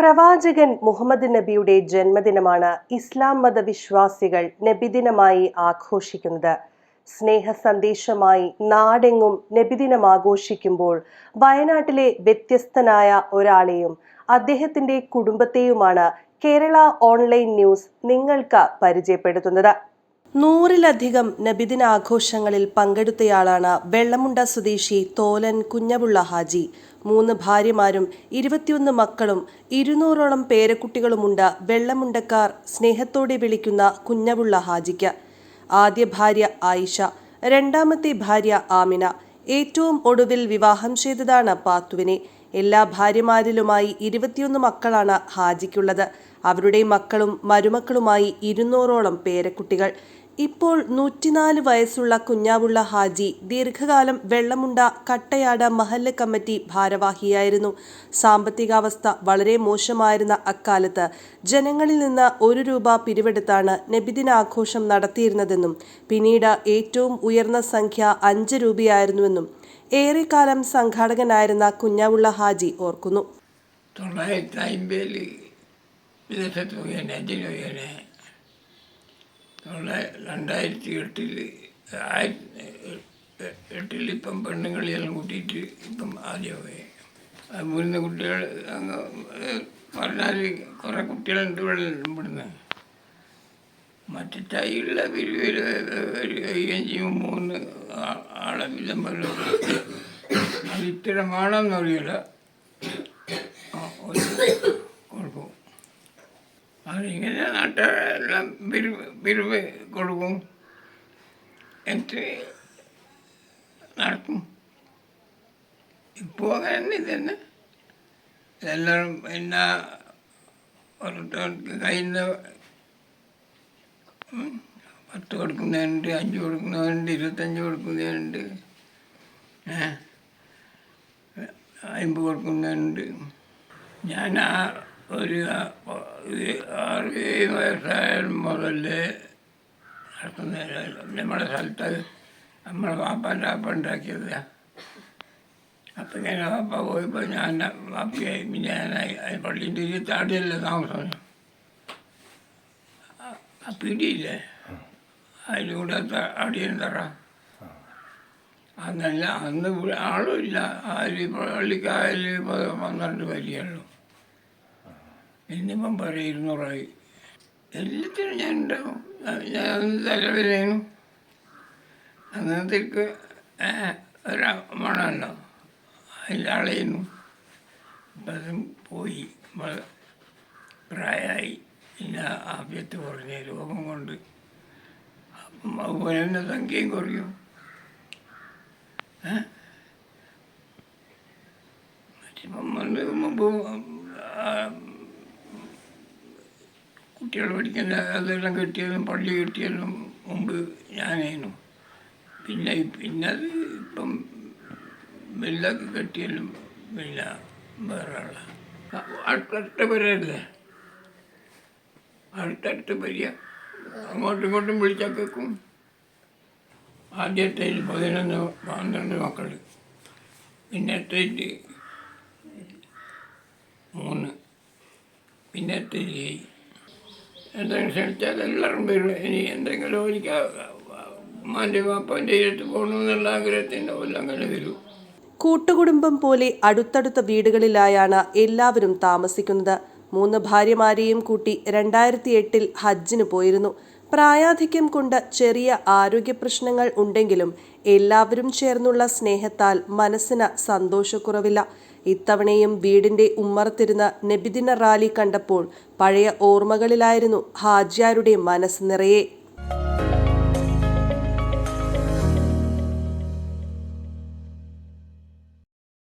പ്രവാചകൻ മുഹമ്മദ് നബിയുടെ ജന്മദിനമാണ് ഇസ്ലാം മതവിശ്വാസികൾ നബിദിനമായി ആഘോഷിക്കുന്നത്. സ്നേഹ സന്ദേശമായി നാടെങ്ങും നബിദിനം ആഘോഷിക്കുമ്പോൾ വയനാട്ടിലെ വ്യത്യസ്തനായ ഒരാളെയും അദ്ദേഹത്തിന്റെ കുടുംബത്തെയുമാണ് കേരള ഓൺലൈൻ ന്യൂസ് നിങ്ങൾക്ക് പരിചയപ്പെടുത്തുന്നത്. നൂറിലധികം നബിദിന ആഘോഷങ്ങളിൽ പങ്കെടുത്തയാളാണ് വെള്ളമുണ്ട സ്വദേശി തോലൻ കുഞ്ഞബുള്ള ഹാജി. മൂന്ന് ഭാര്യമാരും ഇരുപത്തിയൊന്ന് മക്കളും ഇരുന്നൂറോളം പേരക്കുട്ടികളുമുണ്ട് വെള്ളമുണ്ടക്കാർ സ്നേഹത്തോടെ വിളിക്കുന്ന കുഞ്ഞബുള്ള ഹാജിക്ക്. ആദ്യ ഭാര്യ ആയിഷ രണ്ടാമത്തെ ഭാര്യ ആമിന. ഏറ്റവും ഒടുവിൽ വിവാഹം ചെയ്തതാണ് പാത്തുവിനെ. എല്ലാ ഭാര്യമാരിലുമായി ഇരുപത്തിയൊന്ന് മക്കളാണ് ഹാജിക്കുള്ളത്. അവരുടെ മക്കളും മരുമക്കളുമായി ഇരുന്നൂറോളം പേരക്കുട്ടികൾ ഇപ്പോൾ നൂറ്റിനാല് വയസ്സുള്ള കുഞ്ഞാവുള്ള ഹാജി ദീർഘകാലം വെള്ളമുണ്ട കട്ടയാട മഹല്ല് കമ്മിറ്റി ഭാരവാഹിയായിരുന്നു. സാമ്പത്തികാവസ്ഥ വളരെ മോശമായിരുന്ന അക്കാലത്ത് ജനങ്ങളിൽ നിന്ന് ഒരു രൂപ പിരിവെടുത്താണ് നബിദിനാഘോഷം നടത്തിയിരുന്നതെന്നും പിന്നീട് ഏറ്റവും ഉയർന്ന സംഖ്യ അഞ്ച് രൂപയായിരുന്നുവെന്നും ഏറെക്കാലം സംഘാടകനായിരുന്ന കുഞ്ഞാവുള്ള ഹാജി ഓർക്കുന്നു. വിദേശത്ത് പോയേനെ അഞ്ചിന് പോയേനെ നമ്മളെ രണ്ടായിരത്തി എട്ടിൽ എട്ടിൽ ഇപ്പം പെണ്ണുങ്ങളെല്ലാം കൂട്ടിയിട്ട് ഇപ്പം ആദ്യം പോയി. അത് മുരുന്ന കുട്ടികൾ അങ്ങ് പറഞ്ഞാൽ കുറേ കുട്ടികളുണ്ട് ഇവിടെ ഇവിടുന്ന്. മറ്റു തൈയുള്ള പിരിവിൽ ഒരു അയ്യഞ്ചും മൂന്ന് ആളെ വീതം വരും അത് ഇത്തരം വേണമെന്ന് അറിയില്ല ആ, ഒരു അതിങ്ങനെ നാട്ടുകാരെല്ലാം പിരിവ് പിരിവ് കൊടുക്കും. എന്നിട്ട് നടക്കും. ഇപ്പോൾ അങ്ങനെ തന്നെ എല്ലാവരും പിന്നെ ഓരോരുത്തർക്ക് കയ്യിൽ പത്ത് കൊടുക്കുന്നവരുണ്ട് അഞ്ച് കൊടുക്കുന്നവരുണ്ട് ഇരുപത്തഞ്ച് കൊടുക്കുന്നവരുണ്ട്. ഏഹ് അമ്പത് കൊടുക്കുന്നവരുണ്ട്. ഞാൻ ആ ഒരു ആ- ഒരു ആറ് ഏഴ് വയസ്സായ മുതൽ നമ്മുടെ സ്ഥലത്ത് നമ്മളെ വാപ്പാന്റെ അപ്പ ഉണ്ടാക്കിയത്. അപ്പം ഇങ്ങനെ വാപ്പ പോയപ്പോൾ ഞാൻ വാപ്പയായി പിന്നെ ഞാനായി പള്ളീന്റെ ഒരു താടിയല്ല താമസം. പിടിയില്ലേ? അതിലൂടെ അടിയൻ തറ. അന്നല്ല അന്ന് ആളുമില്ല ആര് പള്ളിക്കായാലും പന്ത്രണ്ട് വരികയുള്ളൂ. ഇന്നിപ്പം പറയും ഇരുന്നൂറായി. എല്ലാത്തിനും ഞാൻ ഉണ്ടാവും. ഞാൻ അന്ന് അന്നത്തേക്ക് ഒരു മണമല്ലോ അതിലാളെയുന്നു അപ്പം അതും പോയി. പ്രായമായി പിന്നെ ആഭ്യത്ത് കുറഞ്ഞ രോഗം കൊണ്ട്. അപ്പം അതുപോലെ തന്നെ സംഖ്യയും കുറയും വന്ന് മുമ്പ് കുട്ടികൾ പഠിക്കുന്ന അതെല്ലാം കിട്ടിയതും പള്ളി കിട്ടിയതും മുമ്പ് ഞാനായിരുന്നു പിന്നെ പിന്നെ അത് ഇപ്പം വെല്ലൊക്കെ കെട്ടിയാലും പിന്നെ വേറെ അടുത്തടുത്ത പേരല്ലേ? അടുത്തടുത്ത വരിക അങ്ങോട്ടും ഇങ്ങോട്ടും വിളിച്ചാൽ കേൾക്കും. ആദ്യത്തെ പതിനൊന്ന് പന്ത്രണ്ട് മക്കൾ പിന്നത്തെ മൂന്ന്. പിന്നത്തെ ഏഴ്. എന്തെങ്കിലും എല്ലാവരും വരും. ഇനി എന്തെങ്കിലും എനിക്ക് മാന്റെ വാപ്പന്റെ അടുത്ത് പോകണമെന്നുള്ള ആഗ്രഹത്തിന്റെ അങ്ങനെ വരും. കൂട്ടുകുടുംബം പോലെ അടുത്തടുത്ത വീടുകളിലായാണ് എല്ലാവരും താമസിക്കുന്നത്. മൂന്ന് ഭാര്യമാരെയും കൂട്ടി രണ്ടായിരത്തി എട്ടിൽ ഹജ്ജിന് പോയിരുന്നു. പ്രായാധിക്യം കൊണ്ട് ചെറിയ ആരോഗ്യ പ്രശ്നങ്ങൾ ഉണ്ടെങ്കിലും എല്ലാവരും ചേർന്നുള്ള സ്നേഹത്താൽ മനസ്സിന് സന്തോഷക്കുറവില്ല. ഇത്തവണയും വീടിന്റെ ഉമ്മറത്തിരുന്ന് നബിദിന റാലി കണ്ടപ്പോൾ പഴയ ഓർമ്മകളിലായിരുന്നു ഹാജിയാരുടെ മനസ്സ് നിറയെ.